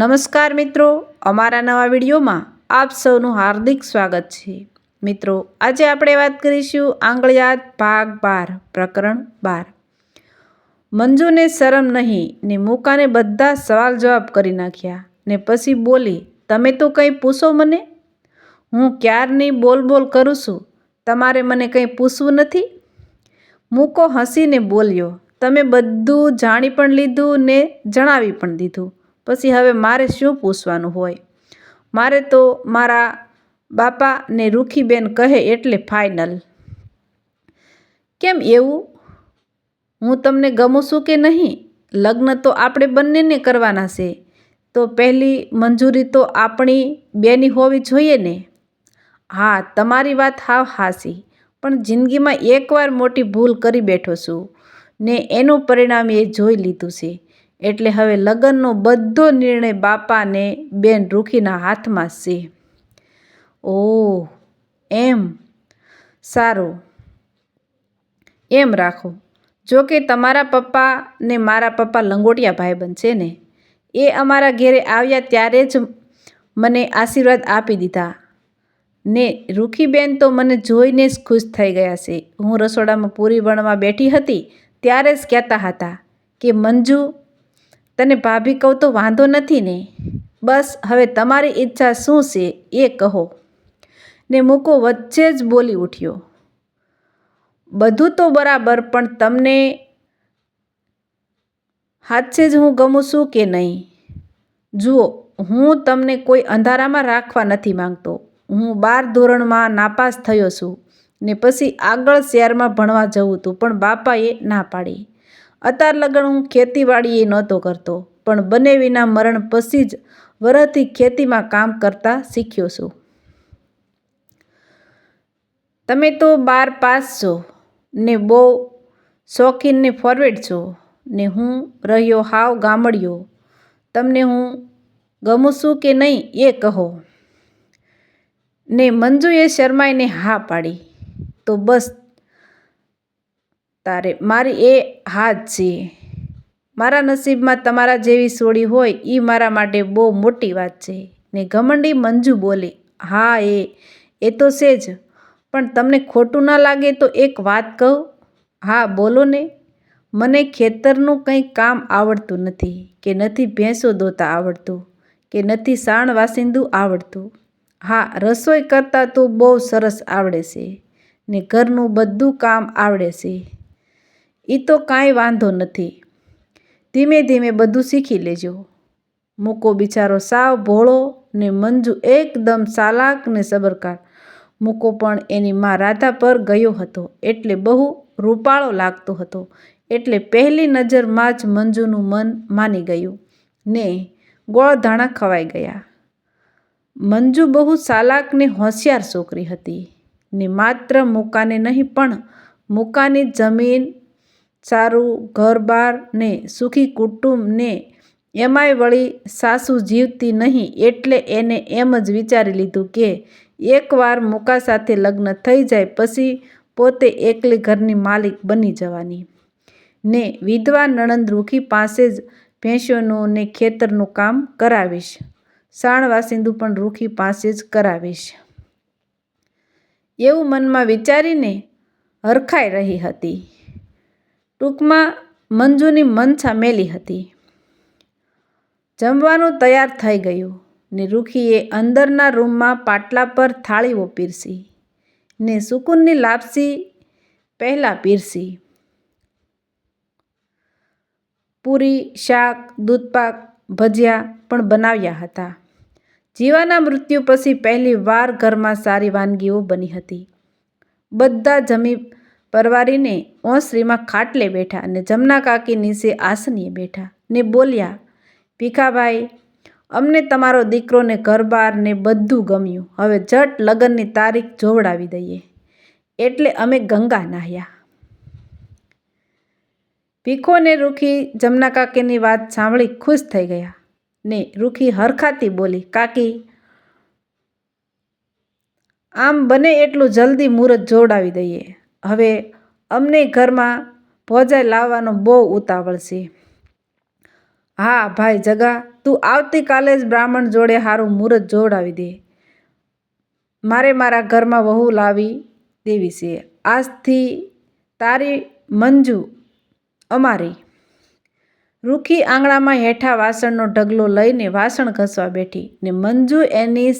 નમસ્કાર મિત્રો, અમારા નવા વિડીયોમાં આપ સૌનું હાર્દિક સ્વાગત છે. મિત્રો, આજે આપણે વાત કરીશું આંગળિયાત ભાગ બાર, પ્રકરણ બાર. મંજુને શરમ નહીં ને મૂકાને બધા સવાલ જવાબ કરી નાખ્યા ને પછી બોલી, તમે તો કંઈ પૂછો મને? હું ક્યારની બોલ બોલ કરું છું? તમારે મને કંઈ પૂછવું નથી? મૂકો હસીને બોલ્યો, તમે બધું જાણી પણ લીધું ને જણાવી પણ દીધું. પછી હવે મારે શું પૂછવાનું હોય? મારે તો મારા બાપા ને રૂખીબેન કહે એટલે ફાઇનલ કેમ એવું? હું તમને ગમું છું કે નહીં? લગ્ન તો આપણે બંનેને કરવાના છે. તો પહેલી મંજૂરી તો આપણી બેની હોવી જોઈએ ને? હા, તમારી વાત હાવ હાસી. પણ જિંદગીમાં એકવાર મોટી ભૂલ કરી બેઠો છું ને એનું પરિણામ એ જોઈ લીધું છે. એટલે હવે લગ્નનો બધો નિર્ણય બાપાને બેન રૂખીના હાથમાં છે. ઓહ, એમ? સારું. એમ રાખો. જો કે તમારા પપ્પા ને મારા પપ્પા લંગોટિયા ભાઈબંધ છે ને, એ અમારા ઘેરે આવ્યા ત્યારે જ મને આશીર્વાદ આપી દીધા. ને રૂખીબેન તો મને જોઈને જ ખુશ થઈ ગયા છે. હું રસોડામાં પૂરી વણવા બેઠી હતી ત્યારે જ કહેતા હતા કે, મંજુ તને ભાભી કહું તો વાંધો નથી ને? બસ, હવે તમારી ઈચ્છા શું છે એ કહો. ને મૂકો વચ્ચે જ બોલી ઉઠ્યો. બધું તો બરાબર, પણ તમને હાથે જ હું ગમું છું કે નહીં? જુઓ, હું તમને કોઈ અંધારામાં રાખવા નથી માંગતો. હું બાર ધોરણમાં નાપાસ થયો છું ને પછી આગળ શહેરમાં ભણવા જવું હતું પણ બાપાએ ના પાડી. અત્યાર લગણ હું ખેતીવાડી એ નહોતો કરતો, પણ બને વિના મરણ પછી જ વરહથી ખેતીમાં કામ કરતા શીખ્યો છું. તમે તો બાર પાસ છો ને બહુ શોખીન ને ફોરવેડ છો ને હું રહ્યો હાવ ગામડિયો, તમને હું ગમું છું કે નહીં એ કહો. ને મંજુએ શર્માઈને હા પાડી, તો બસ તારે મારી એ હા જ છે. મારા નસીબમાં તમારા જેવી સોડી હોય એ મારા માટે બહુ મોટી વાત છે. ને ઘમંડી મંજુ બોલી, હા એ એ તો છે જ. પણ તમને ખોટું ના લાગે તો એક વાત કહું? હા, બોલો ને. મને ખેતરનું કંઈ કામ આવડતું નથી, કે નથી ભેંસો દોતા આવડતું, કે નથી સાણ વાસિંદું આવડતું. હા, રસોઈ કરતાં તો બહુ સરસ આવડે છે ને ઘરનું બધું કામ આવડે છે. એ તો કાંઈ વાંધો નથી. ધીમે ધીમે બધું શીખી લેજો. મૂકો બિચારો સાવ ભોળો ને મંજુ એકદમ ચાલાક ને સબરકાર. મૂકો પણ એની મા રાધા પર ગયો હતો એટલે બહુ રૂપાળો લાગતો હતો. એટલે પહેલી નજરમાં જ મંજુનું મન માની ગયું ને ગોળધાણા ખવાઈ ગયા. મંજુ બહુ ચાલાક ને હોશિયાર છોકરી હતી ને માત્ર મૂકાને નહીં પણ મૂકાની જમીન સારું ઘરબાર ને સુખી કુટુંબ ને એમાંય વળી સાસુ જીવતી નહીં એટલે એને એમ જ વિચારી લીધું કે એકવાર મૂકા સાથે લગ્ન થઈ જાય પછી પોતે એકલી ઘરની માલિક બની જવાની. ને વિધવા નણંદ રૂખી પાસે જ ભેંસોનું ને ખેતરનું કામ કરાવીશ. સાણ વાસિંદુ પણ રૂખી પાસે જ કરાવીશ. એવું મનમાં વિચારીને હરખાઈ રહી હતી. ટૂંકમાં મંજુની મનસા મેલી હતી. જમવાનું તૈયાર થઈ ગયું ને રૂખીએ અંદરના રૂમમાં પાટલા પર થાળીઓ પીરસી ને સુકૂનની લાપસી પહેલાં પીરસી. પૂરી, શાક, દૂધપાક, ભજીયા પણ બનાવ્યા હતા. જીવાના મૃત્યુ પછી પહેલી વાર ઘરમાં સારી વાનગીઓ બની હતી. બધા જમી પરવારીને ઓસરીમાં ખાટલે બેઠા અને જમના કાકી નીચે આસનીએ બેઠા ને બોલ્યા, ભીખાભાઈ, અમને તમારો દીકરોને ઘરબાર ને બધું ગમ્યું. હવે જટ લગ્નની તારીખ જોવડાવી દઈએ. એટલે અમે ગંગા નાહ્યા. ભીખો ને રૂખી જમના કાકીની વાત સાંભળી ખુશ થઈ ગયા ને રૂખી હરખાતી બોલી, કાકી, આમ બને એટલું જલ્દી મુહૂર્ત જોડાવી દઈએ. હવે અમને ઘરમાં ભોજાઈ લાવવાનો બહુ ઉતાવળ છે. હા, ભાઈ જગા, તું આવતીકાલે જ બ્રાહ્મણ જોડે સારું મુહૂર્ત જોડાવી દે. મારે મારા ઘરમાં વહુ લાવી દેવી છે. આજથી તારી મંજુ અમારી. રૂખી આંગણામાં હેઠા વાસણનો ઢગલો લઈને વાસણ ઘસવા બેઠી ને મંજુ એની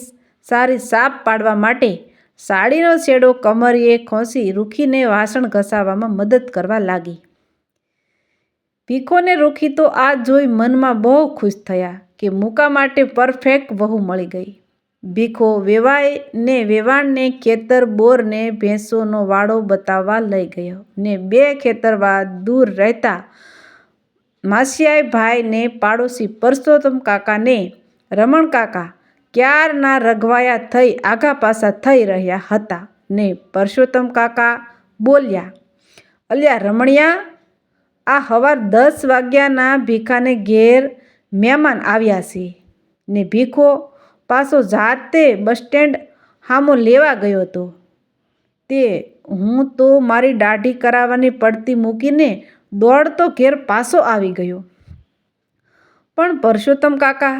સારી સાપ પાડવા માટે સાડીનો છેડો કમરીએ ખોસી રૂખીને વાસણ ઘસાવામાં મદદ કરવા લાગી. ભીખોને રૂખી તો આ જોઈ મનમાં બહુ ખુશ થયા કે મૂકા માટે પરફેક્ટ વહુ મળી ગઈ. ભીખો વેવાય ને વેવાણને ખેતર બોરને ભેંસોનો વાડો બતાવવા લઈ ગયો ને બે ખેતરવા દૂર રહેતા માસિયાઈ ભાઈને પાડોશી પરસોત્તમ કાકાને રમણ કાકા ક્યારના રઘવાયા થઈ આઘા પાસા થઈ રહ્યા હતા ને પરસોત્તમ કાકા બોલ્યા, અલ્યા રમણિયા, આ હવાર દસ વાગ્યાના ભીખાને ઘેર મહેમાન આવ્યા છે ને ભીખો પાછો જાતે બસ સ્ટેન્ડ હામો લેવા ગયો હતો. તે હું તો મારી દાઢી કરાવવાની પડતી મૂકીને દોડતો ઘેર પાછો આવી ગયો. પણ પરસોત્તમ કાકા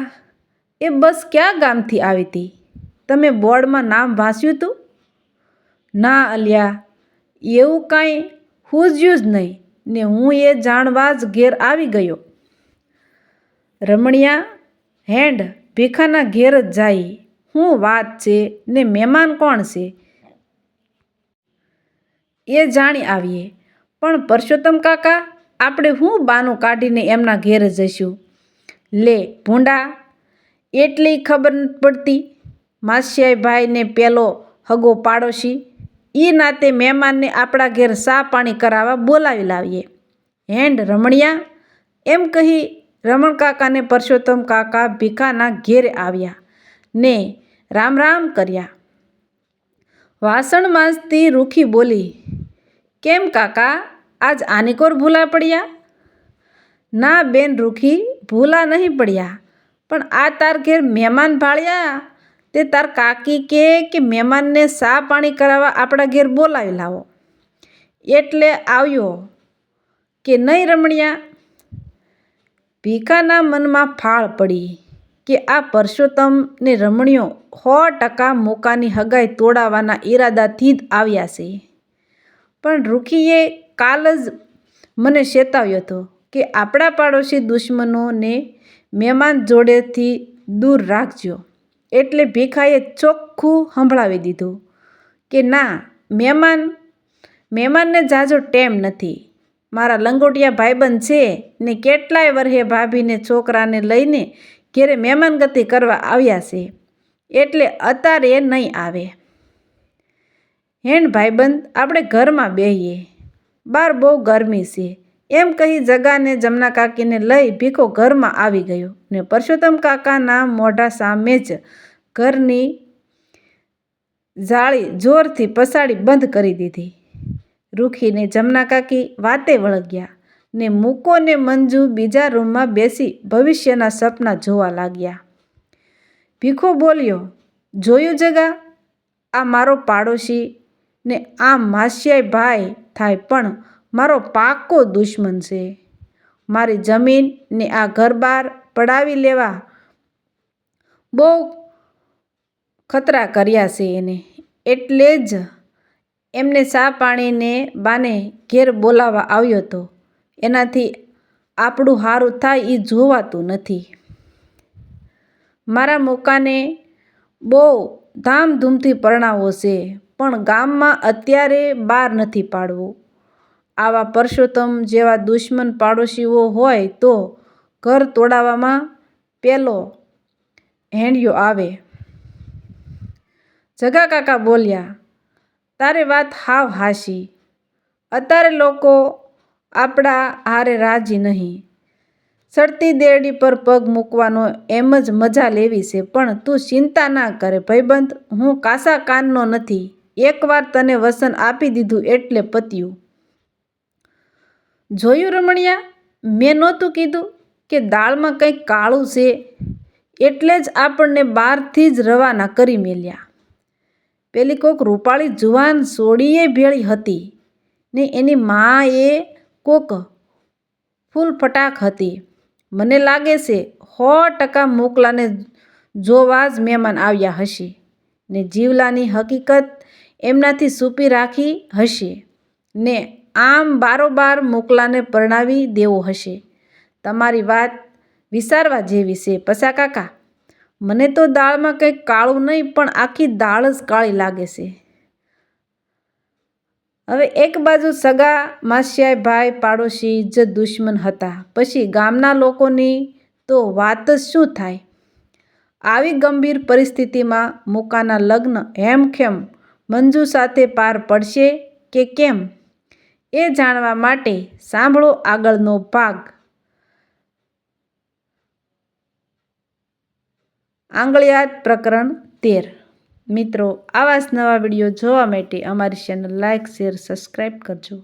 એ બસ ક્યાં ગામથી આવી હતી? તમે બોર્ડમાં નામ વાંચ્યું હતું ના, અલ્યા, એવું કાંઈ હુજ્યું જ નહીં, ને હું એ જાણવા જ ઘેર આવી ગયો. રમણિયા હેન્ડ ભીખાના ઘેર જ જાય. હું વાત છે ને મહેમાન કોણ છે? એ જાણી આવીએ. પણ પરસોત્તમ કાકા, આપણે હું બાનું કાઢીને એમના ઘેર જઈશું? લે, ભૂંડા એટલી ખબર પડતી. માસિયાઈ ભાઈને પેલો હગો પાડોશી. એ નાતે મહેમાનને આપણા ઘેર સા પાણી કરાવવા બોલાવી લાવીએ. હેન્ડ રમણિયા. એમ કહી રમણ કાકાને પરસોત્તમ કાકા ભીખાના ઘેરે આવ્યા ને રામ રામ કર્યા. વાસણ માંજતી રૂખી બોલી, કેમ કાકા, આજ આનીકોર ભૂલા પડ્યા? ના બેન રૂખી, ભૂલા નહીં પડ્યા. પણ આ તાર ઘેર મહેમાન ભાળ્યા? તે તાર કાકી કે કે મહેમાનને સા પાણી કરાવવા આપણા ઘેર બોલાવી લાવો. એટલે આવ્યો. કે નહીં રમણિયા? ભીખાના મનમાં ફાળ પડી કે આ પરસોત્તમને રમણીઓ સો ટકા મોકાની હગાઈ તોડાવવાના ઈરાદાથી જ આવ્યા છે. પણ રૂખીએ કાલ જ મને ચેતાવ્યો હતો કે આપણા પાડોશી દુશ્મનોને મહેમાન જોડેથી દૂર રાખજો. એટલે ભીખાએ ચોખ્ખું સંભળાવી દીધું કે ના, મહેમાન, મહેમાનને જાજો ટેમ નથી. મારા લંગોટિયા ભાઈબંધ છે ને કેટલાય વર્ષે ભાભીને છોકરાને લઈને ઘેરે મહેમાનગતિ કરવા આવ્યા છે. એટલે અત્યારે નહીં આવે. હેણ ભાઈબંધ, આપણે ઘરમાં બેહીએ. બહાર બહુ ગરમી છે. એમ કહી જગાને જમના કાકીને લઈ ભીખો ઘરમાં આવી ગયો ને પરસોત્તમ કાકાના મોઢા સામે જ ઘરની જાળી જોરથી પસાડી બંધ કરી દીધી. રૂખીને જમના કાકી વાતે વળગ્યા ને મૂકો ને મંજુ બીજા રૂમમાં બેસી ભવિષ્યના સપના જોવા લાગ્યા. ભીખો બોલ્યો, જોયું જગા, આ મારો પાડોશી ને આ માસિયાઈ ભાઈ થાય પણ મારો પાકો દુશ્મન છે. મારી જમીન ને આ ઘર બહાર પડાવી લેવા બહુ ખતરા કર્યા છે એને. એટલે જ એમને સા પાણીને બાને ઘેર બોલાવવા આવ્યો હતો. એનાથી આપણું સારું થાય એ જોવાતું નથી. મારા મોકાને બહુ ધામધૂમથી પરણાવો છે, પણ ગામમાં અત્યારે બહાર નથી પાડવું. આવા પરસોત્તમ જેવા દુશ્મન પાડોશીઓ હોય તો ઘર તોડાવવામાં પેલો હેંડિયો આવે. જગા કાકા બોલ્યા, તારે વાત હાવ હાશી. અત્યારે લોકો આપણા હારે રાજી નહીં. સડતી દેરડી પર પગ મૂકવાનો એમ જ મજા લેવી છે, પણ તું ચિંતા ના કરે ભાઈબંધ. હું કાસા કાનનો નથી. એકવાર તને વસન આપી દીધું એટલે પત્યું. જોયું રમણિયા? મેં નહોતું કીધું કે દાળમાં કંઈક કાળું છે. એટલે જ આપણને બહારથી જ રવાના કરી મેલ્યા. પેલી કોક રૂપાળી જુવાન સોડીએ ભેળી હતી ને એની મા એ કોક ફૂલ ફટાક હતી. મને લાગે છે સો ટકા મોકલાને જોવા જ મહેમાન આવ્યા હશે ને જીવલાની હકીકત એમનાથી સૂપી રાખી હશે ને આમ બારોબાર મોકલાને પરણાવી દેવો હશે. તમારી વાત વિચારવા જેવી છે, પસા કાકા. મને તો દાળમાં કંઈક કાળું નહીં, પણ આખી દાળ જ કાળી લાગે છે. હવે એક બાજુ સગા માસિયાય ભાઈ, પાડોશી જ દુશ્મન હતા. પછી ગામના લોકોની તો વાત જ શું થાય? આવી ગંભીર પરિસ્થિતિમાં મુકાના લગ્ન હેમખેમ મંજુ સાથે પાર પડશે કે કેમ? એ જાણવા માટે સાંભળો આગળનો ભાગ. આંગળિયાત પ્રકરણ તેર. મિત્રો, આવા જ નવા વીડિયો જોવા માટે અમારી ચેનલ લાઇક શેર સબસ્ક્રાઈબ કરજો.